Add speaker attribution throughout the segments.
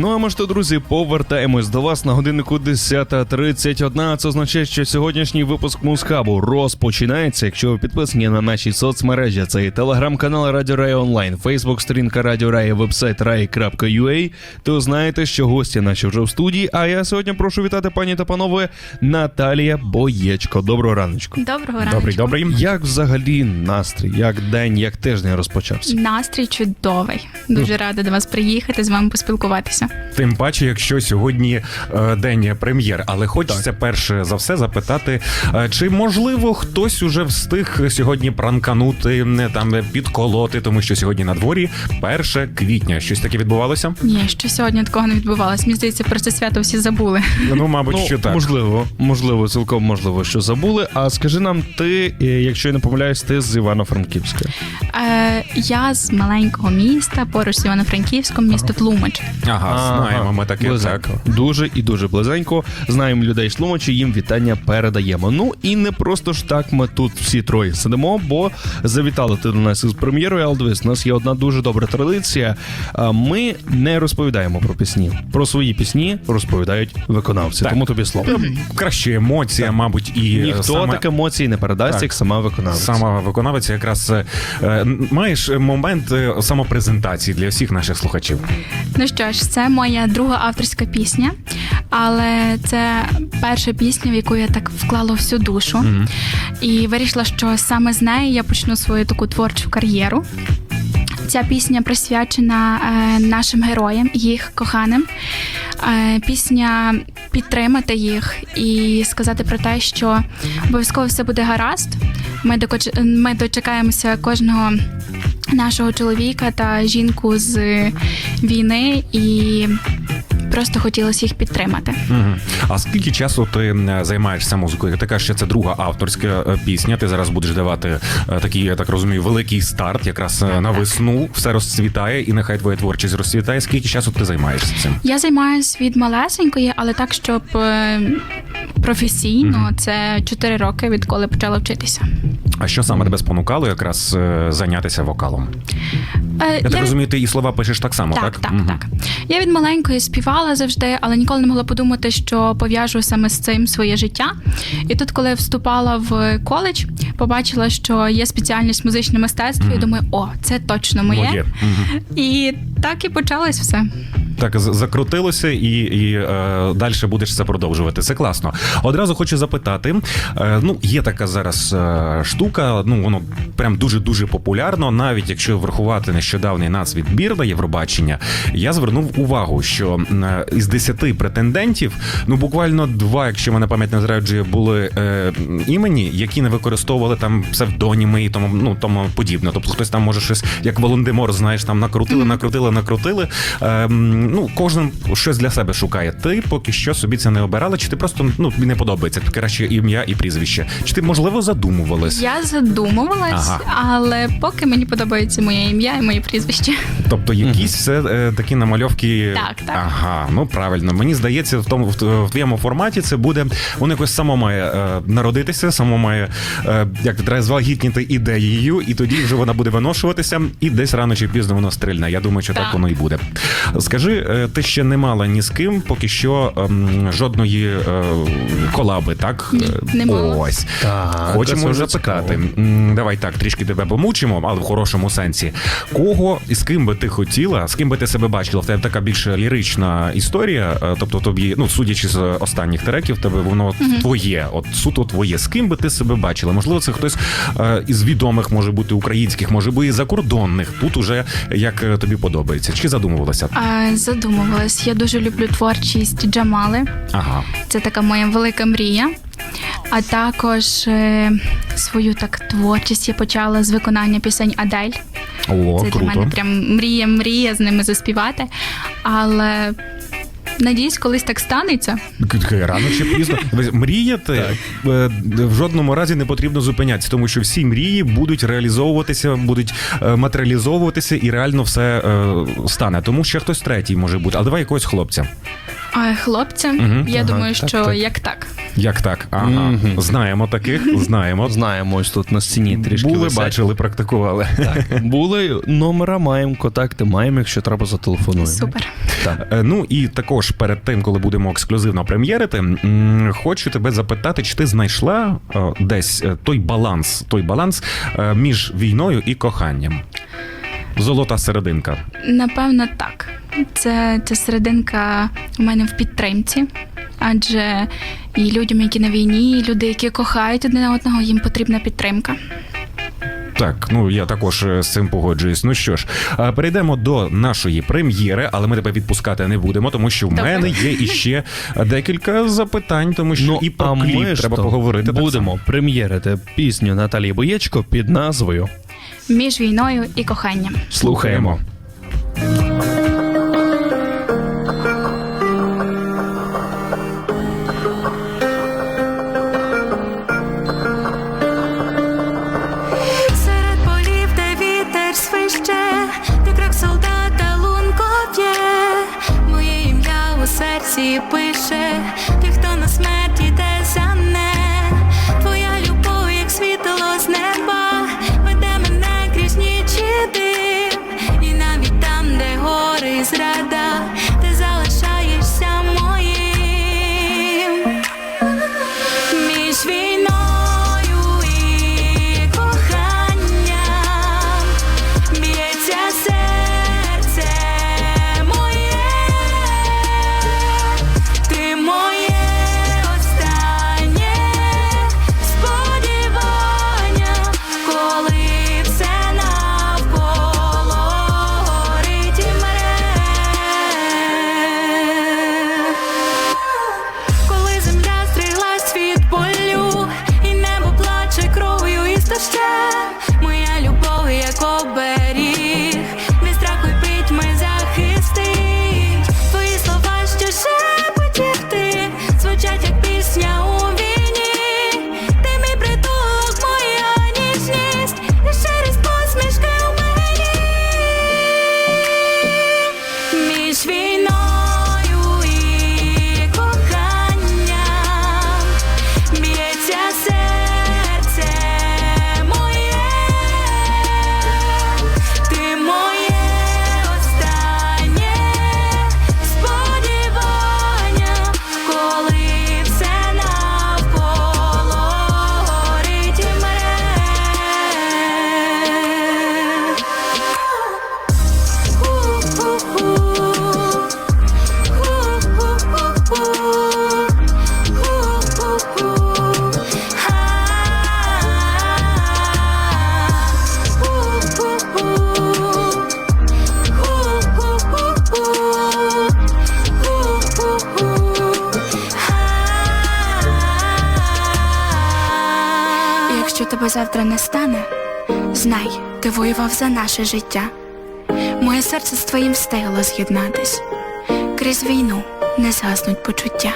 Speaker 1: Ну а ми ж то, друзі, повертаємось до вас на годиннику 10.31. Це означає, що сьогоднішній випуск Музхабу розпочинається. Якщо ви підписані на наші соцмережі, це і телеграм-канал Радіо Рай Онлайн, Фейсбук, сторінка Радіо Рай, вебсайт rai.ua, то знаєте, що гості наші вже в студії. А я сьогодні прошу вітати пані та панове Наталія Боєчко. Доброго раночку.
Speaker 2: Доброго ранку.
Speaker 3: Добрий, добрий.
Speaker 1: Як взагалі настрій, як день, як тиждень розпочався?
Speaker 2: Настрій чудовий. Дуже рада до вас приїхати, з вами поспілкуватися.
Speaker 3: Тим паче, якщо сьогодні е, день прем'єр, але хочеться перше за все запитати, е, чи можливо хтось уже встиг сьогодні пранканути, не там підколоти, тому що сьогодні на дворі 1 квітня. Щось таке відбувалося?
Speaker 2: Ні, що сьогодні такого не відбувалось. Мені здається, про це свято всі забули.
Speaker 3: Ну, мабуть, що так.
Speaker 1: Можливо, можливо, цілком можливо, що забули. А скажи нам, ти, е, якщо я не помиляюсь, ти з Івано-Франківська.
Speaker 2: Е, я з маленького міста, поруч з Івано-Франківськом, місто Тлумач.
Speaker 3: Ага, знаємо, ми таке
Speaker 1: близенько.
Speaker 3: так.
Speaker 1: Дуже і дуже близенько. Знаємо людей Шлумачі, їм вітання передаємо. Ну і не просто ж так ми тут всі троє сидимо, бо завітали ти до нас із прем'єрою. Але у нас є одна дуже добра традиція. Ми не розповідаємо про пісні. Про свої пісні розповідають виконавці.
Speaker 3: Так.
Speaker 1: Тому тобі слово.
Speaker 3: Краще емоція, мабуть, і
Speaker 1: Ніхто
Speaker 3: саме...
Speaker 1: так емоцій не передасть,
Speaker 3: Так.
Speaker 1: як сама виконавиця.
Speaker 3: Сама виконавиця якраз е, е, маєш момент е, самопрезентації для всіх наших слухачів.
Speaker 2: Ну що ж, це моя друга авторська пісня, але це перша пісня, в яку я так вклала всю душу. І вирішила, що саме з неї я почну свою таку творчу кар'єру. Ця пісня присвячена е, нашим героям, їх коханим. Е, пісня підтримати їх і сказати про те, що обов'язково все буде гаразд. Ми, докоч... ми дочекаємося кожного нашого чоловіка та жінку з війни і просто хотілося їх підтримати.
Speaker 3: Угу. А скільки часу ти е, займаєшся музикою? Ти кажеш, що це друга авторська е, пісня. Ти зараз будеш давати е, такий, я так розумію, великий старт, якраз е, на весну. Все розцвітає, і нехай твоя творчість розцвітає. Скільки часу ти займаєшся цим?
Speaker 2: Я займаюся від малесенької, але так, щоб професійно, це 4 роки, відколи почала вчитися.
Speaker 3: А що саме тебе спонукало якраз е, зайнятися вокалом?
Speaker 2: Е,
Speaker 3: Я так розумію, ти і слова пишеш так само, так?
Speaker 2: Так, так,
Speaker 3: Мгм.
Speaker 2: так. Я від маленької співала завжди, але ніколи не могла подумати, що пов'яжу саме з цим своє життя. І тут, коли я вступала в коледж, побачила, що є спеціальність музичне мистецтво, і думаю, о, це точно моє.
Speaker 3: Моє. Мгм.
Speaker 2: І так і почалось все.
Speaker 3: Так закрутилося, і, і е, далі будеш це продовжувати. Це класно. Одразу хочу запитати: е, ну, є така зараз е, штука, ну воно прям дуже дуже популярно. Навіть якщо врахувати нещодавний нацвідбір на Євробачення, я звернув увагу, що е, із 10 претендентів, ну буквально два, якщо мене пам'ять не зраджує, були е, імені, які не використовували там псевдоніми і тому ну тому подібне. Тобто хтось там може щось, як Волан-де-Мор, знаєш, там накрутили, накрутили, накрутили. Ем, ну, кожен щось для себе шукає. Ти поки що собі це не обирала, чи ти просто ну не подобається краще ім'я і прізвище? Чи ти можливо задумувалась?
Speaker 2: Я задумувалась,
Speaker 3: Ага.
Speaker 2: але поки мені подобається моє ім'я і моє прізвище.
Speaker 3: Тобто якісь все е, такі намальовки.
Speaker 2: Так, так.
Speaker 3: Ага, ну правильно. Мені здається, в тому в, в твоєму форматі це буде воно якось само має е, народитися, само має е, як треба звагітніти ідеєю, і тоді вже вона буде виношуватися, і десь рано чи пізно воно стрільне. Я думаю, що так,
Speaker 2: Так.
Speaker 3: воно і буде. Скажи, е, ти ще не мала ні з ким, поки що ем, жодної е, колаби, так?
Speaker 2: Ні, не мала.
Speaker 3: Ось.
Speaker 1: Так,
Speaker 3: Хочемо
Speaker 1: це вже
Speaker 3: запитати.
Speaker 1: цікаво.
Speaker 3: Давай так, трішки тебе помучимо, але в хорошому сенсі. Кого і з ким би ти хотіла, з ким би ти себе бачила? В тебе така більш лірична історія. е, Тобто тобі, ну судячи з останніх треків, тебе воно твоє, от суто твоє. З ким би ти себе бачила? Можливо, це хтось е, із відомих може бути українських, може бути і закордонних. Тут уже як е, тобі подобається. Чи задумувалася?
Speaker 2: А, задумувалась. Я дуже люблю творчість Джамали.
Speaker 3: Ага.
Speaker 2: Це така моя велика мрія. А також е, свою так творчість я почала з виконання пісень Адель.
Speaker 3: О,
Speaker 2: Це для мене прям мрія, мрія з ними заспівати. Але надіюсь, колись так станеться.
Speaker 3: Рано чи пізно Ви Мріяти е, в жодному разі не потрібно зупинятися, тому що всі мрії будуть реалізовуватися, будуть е, матеріалізовуватися, і реально все е, стане. Тому ще хтось третій може бути. Але давай якогось хлопця.
Speaker 1: А хлопцям,
Speaker 3: Мгм,
Speaker 1: я
Speaker 3: ага,
Speaker 1: думаю,
Speaker 3: так,
Speaker 1: що
Speaker 3: так.
Speaker 1: як так.
Speaker 3: Як так? Ага.
Speaker 2: Мгм.
Speaker 3: Знаємо таких, знаємо.
Speaker 2: Знаємо, ось тут на стіні трішки.
Speaker 3: Були,
Speaker 2: висять.
Speaker 3: бачили, практикували.
Speaker 2: Так, були номера, маємо контакти, маємо, якщо треба, зателефонуємо.
Speaker 1: Супер.
Speaker 2: Так.
Speaker 3: Е, Ну і також перед тим, коли будемо ексклюзивно прем'єрити, м, хочу тебе запитати, чи ти знайшла е, десь е, той баланс, той баланс е, між війною і коханням? Золота серединка.
Speaker 1: Напевно, так. Це, це серединка у мене в підтримці. Адже і людям, які на війні, і люди, які кохають один одного, їм потрібна підтримка.
Speaker 3: Так, ну я також е, з цим погоджуюсь. Ну що ж, е, перейдемо до нашої прем'єри, але ми тебе відпускати не будемо, тому що в
Speaker 1: Добре.
Speaker 3: мене є іще декілька запитань, тому що
Speaker 2: Ну,
Speaker 3: і про
Speaker 2: а
Speaker 3: кліп
Speaker 2: ми
Speaker 3: треба поговорити.
Speaker 2: Будемо прем'єрити пісню Наталії Боєчко під назвою
Speaker 1: Між війною і коханням.
Speaker 2: Слухаємо.
Speaker 1: Завтра не стане, знай, ти воював за наше життя. Моє серце з твоїм встигло з'єднатись. Крізь війну не згаснуть почуття.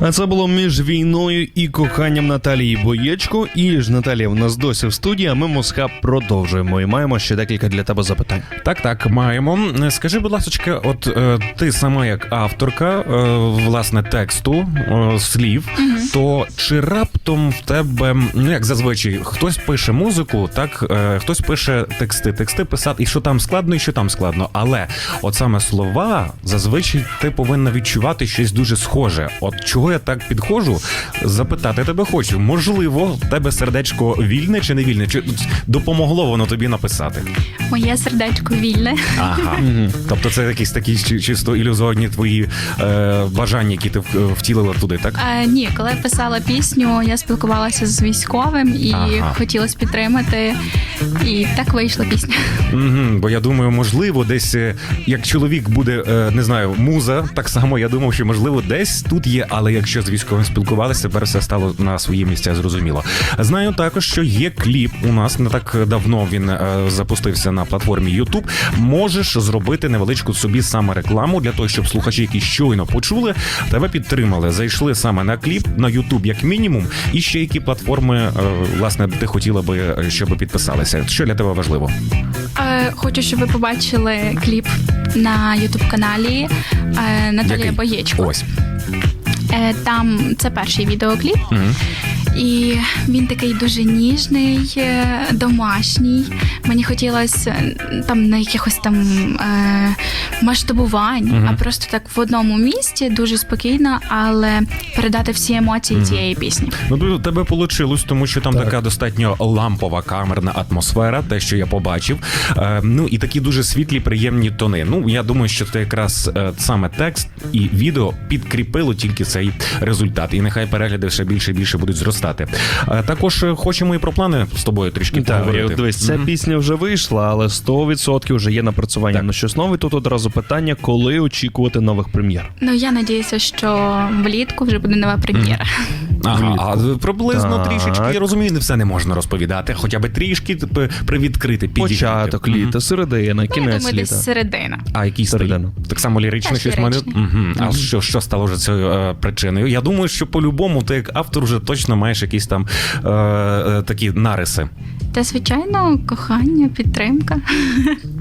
Speaker 2: А це було між війною і коханням Наталії Боєчко. І ж Наталія в нас досі в студії, а ми Москаб продовжуємо. І маємо ще декілька для тебе запитань.
Speaker 3: Так, так, маємо. Скажи, будь ласка, от е, ти сама як авторка е, власне тексту е, слів, то чи раптом в тебе, ну як зазвичай, хтось пише музику, так е, хтось пише тексти, тексти писати, і що там складно, і що там складно. Але от саме слова зазвичай ти повинна відчувати щось дуже схоже. От чого я так підходжу, запитати тебе хочу. Можливо, в тебе сердечко вільне чи не вільне? Чи допомогло воно тобі написати?
Speaker 1: Моє сердечко вільне.
Speaker 3: Ага. Тобто це якісь такі чисто ілюзорні твої е, бажання, які ти втілила туди, так?
Speaker 1: Е, ні, коли я писала пісню, я спілкувалася з військовим і
Speaker 3: Ага.
Speaker 1: хотілося підтримати. І так вийшла пісня.
Speaker 3: Угу, бо я думаю, можливо, десь е, як чоловік буде, е, не знаю, муза, так само я думав, що можливо десь тут є, але якщо з військовим спілкувалися, тепер все стало на свої місця зрозуміло. Знаю також, що є кліп у нас не так давно він е, запустився на платформі YouTube. Можеш зробити невеличку собі саме рекламу для того, щоб слухачі, які щойно почули, тебе підтримали. Зайшли саме на кліп на YouTube як мінімум, і ще які платформи е, власне ти хотіла би, е, щоб підписалися. Що для тебе важливо?
Speaker 1: Хочу, щоб ви побачили кліп
Speaker 2: на ютуб каналі Наталія
Speaker 3: Який?
Speaker 2: Боєчко.
Speaker 3: Ось.
Speaker 2: Е, там це перший відеокліп.
Speaker 3: Мгм.
Speaker 2: І він такий дуже ніжний, е, домашній. Мені хотілося там на якихось там е, масштабувань,
Speaker 3: Мгм.
Speaker 2: а просто так в одному місці дуже спокійно, але передати всі емоції цієї пісні.
Speaker 3: Ну, у тебе вийшло, тому що там така достатньо лампова камерна атмосфера, те, що я побачив. Е, ну і такі дуже світлі, приємні тони. Ну, я думаю, що це якраз е, саме текст і відео підкріпило тільки цей результат. І нехай перегляди ще більше і більше будуть зростати. Е, також е, хочемо і про плани з тобою трішки
Speaker 1: Так,
Speaker 3: поговорити.
Speaker 1: дивись, ця
Speaker 3: Мгм.
Speaker 1: пісня вже вийшла, але 100% вже є напрацювання
Speaker 3: Так.
Speaker 1: на щось нове. Тут одразу питання, коли очікувати нових прем'єр.
Speaker 2: Ну я надіюся, що влітку вже буде нова прем'єра.
Speaker 3: Ага, а приблизно
Speaker 1: Так.
Speaker 3: трішечки я розумію, не все не можна розповідати, хоча б трішки типу, привідкрити, підігріти.
Speaker 1: Початок
Speaker 3: Мгм.
Speaker 1: літа, середина,
Speaker 2: Ну, я
Speaker 1: кінець
Speaker 2: думаю,
Speaker 1: літа.
Speaker 2: десь середина.
Speaker 3: А який
Speaker 1: Середина.
Speaker 3: стиль? Так само ліричний
Speaker 2: Теж
Speaker 3: щось мене.
Speaker 2: ліричний.
Speaker 3: Угу. А що, що стало вже цією е, причиною? Я думаю, що по-любому ти як автор вже точно маєш якісь там е, е, такі нариси.
Speaker 2: Та звичайно, кохання, підтримка.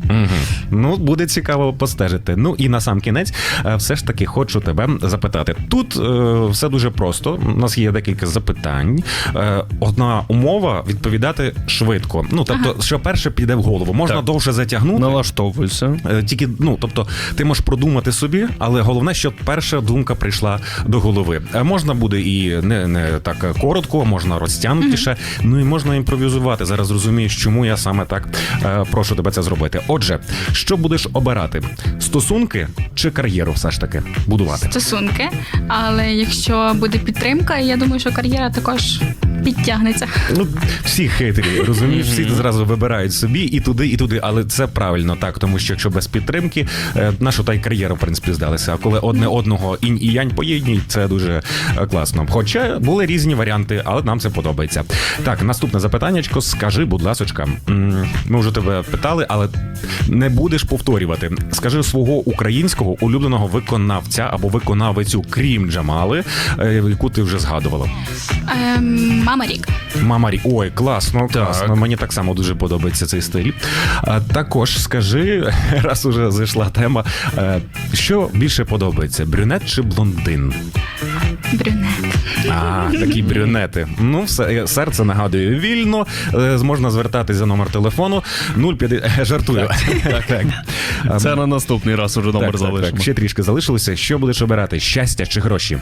Speaker 3: Угу. Ну, буде цікаво постежити. Ну і на сам кінець, е, все ж таки хочу тебе запитати. Тут е, все дуже просто. У нас є декілька запитань. Е, одна умова відповідати швидко. Ну тобто, що перше піде в голову. Можна
Speaker 1: Так.
Speaker 3: довше затягнути.
Speaker 1: Налаштовуйся.
Speaker 3: Е, Тільки ну, тобто, ти можеш продумати собі, але головне, щоб перша думка прийшла до голови. Е, Можна буде і не, не так коротко, можна розтягнутіше, ну і можна імпровізувати. Зараз розумієш, чому я саме так е, прошу тебе це зробити. Отже, що будеш обирати: стосунки чи кар'єру, все ж таки будувати?
Speaker 2: Стосунки. Але якщо буде підтримка, я думаю, що кар'єра також підтягнеться.
Speaker 3: Ну, всі хитрі, розумієш, всі зразу вибирають собі і туди, і туди. Але це правильно так, тому що якщо без підтримки, е, нашу та й кар'єра, в принципі, здалася. А коли одне одного інь і янь поєднують, це дуже е, класно. Хоча були різні варіанти, але нам це подобається. Так, наступне запитаннячко. Скажи, будь ласочка, ми вже тебе питали, але не будеш повторювати. Скажи свого українського улюбленого виконавця або виконавицю, крім Джамали, е, яку ти вже згадувала.
Speaker 2: Ем, Мама рік.
Speaker 3: Мама Рі. Ой, класно, класно. Мені так само дуже подобається цей стиль. А, також скажи, раз уже зайшла тема, е, що більше подобається: брюнет чи блондин?
Speaker 2: Брюнет.
Speaker 3: А, такі брюнети. Ну, все, серце нагадує вільно. е, Можна звертатись за номер телефону 050... Жартую. Так, так. А,
Speaker 1: Це на наступний раз уже номер
Speaker 3: так, так, так. Ще трішки залишилося. Що будеш обирати? Щастя чи гроші?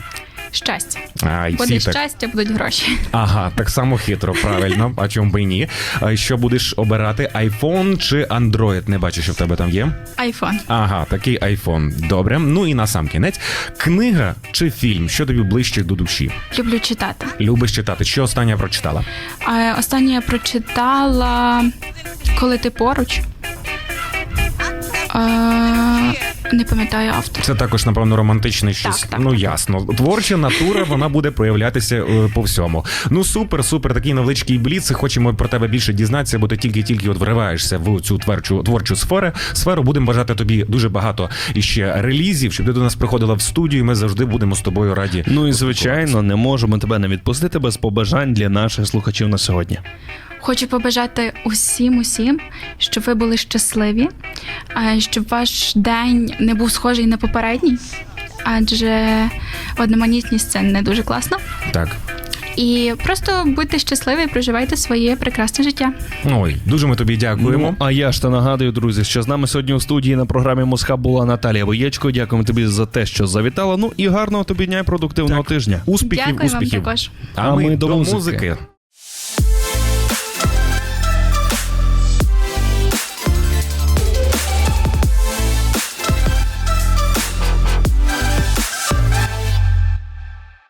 Speaker 2: Щастя.
Speaker 3: А, і
Speaker 2: Буде
Speaker 3: так.
Speaker 2: щастя, будуть гроші.
Speaker 3: Ага, так само хитро, правильно. А чому би і ні? А що будеш обирати? iPhone чи Android? Не бачу, що в тебе там є.
Speaker 2: Айфон.
Speaker 3: Ага, такий iPhone. Добре. Ну і на сам кінець. Книга чи фільм? Що тобі ближче до душі?
Speaker 2: Люблю читати.
Speaker 3: Любиш читати? Що останнє прочитала?
Speaker 2: А останнє я прочитала Коли ти поруч. А, не пам'ятаю автор.
Speaker 3: Це також, напевно, романтичне щось.
Speaker 2: Так, так,
Speaker 3: ну
Speaker 2: так.
Speaker 3: ясно. Творча натура вона буде проявлятися е, по всьому. Ну супер, супер. Такий невеличкий бліц. Хочемо про тебе більше дізнатися, бо ти тільки-тільки от вриваєшся в цю творчу творчу сферу. Сферу будемо бажати тобі дуже багато іще релізів, щоб ти до нас приходила в студію. і Ми завжди будемо з тобою раді.
Speaker 1: Ну і звичайно, не можемо тебе не відпустити без побажань для наших слухачів на сьогодні.
Speaker 2: Хочу побажати усім, усім, щоб ви були щасливі, щоб ваш день не був схожий на попередній, адже одноманітність це не дуже класно.
Speaker 3: Так.
Speaker 2: І просто будьте щасливі, проживайте своє прекрасне життя.
Speaker 3: Ой, дуже ми тобі дякуємо.
Speaker 1: Ну, а я ж та нагадую, друзі, що з нами сьогодні у студії на програмі Мосхаб була Наталія Воєчко. Дякуємо тобі за те, що завітала. Ну і гарного тобі дня і продуктивного тижня.
Speaker 3: Успіхів,
Speaker 2: Дякую вам
Speaker 3: успіхів.
Speaker 2: також.
Speaker 3: А, ми,
Speaker 1: ми
Speaker 3: до,
Speaker 1: до
Speaker 3: музики.
Speaker 1: музики.